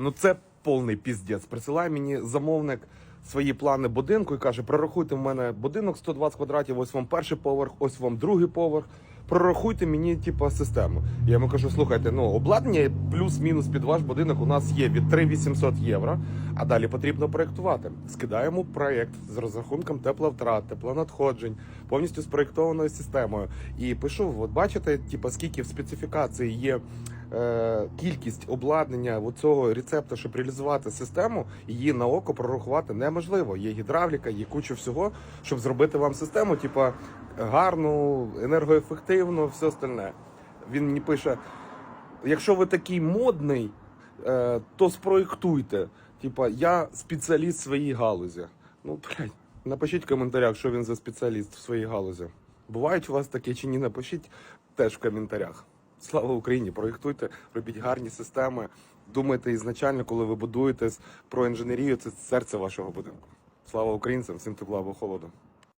Ну це повний піздець. Присилає мені замовник свої плани будинку і каже: прорахуйте в мене будинок 120 квадратів, ось вам перший поверх, ось вам другий поверх. Прорахуйте мені, типу, систему. Я йому кажу: слухайте, ну обладнання плюс-мінус під ваш будинок у нас є від 3800 євро, а далі потрібно проєктувати. Скидаємо проєкт з розрахунком тепловтрат, теплонадходжень, повністю спроєктованою системою. І пишу: от бачите, типу, скільки в специфікації є кількість обладнання цього рецепта, щоб реалізувати систему, її на око прорахувати неможливо. Є гідравліка, є куча всього, щоб зробити вам систему, типа гарну, енергоефективну, все остальне. Він мені пише: якщо ви такий модний, е, то спроєктуйте. Типа, я спеціаліст в своїй галузі. Ну, блядь, напишіть в коментарях, що він за спеціаліст в своїй галузі. Бувають у вас такі чи ні, напишіть теж в коментарях. Слава Україні! Проєктуйте, робіть гарні системи. Думайте ізначально, коли ви будуєтесь про інженерію, це серце вашого будинку. Слава українцям, всім тепла або холоду.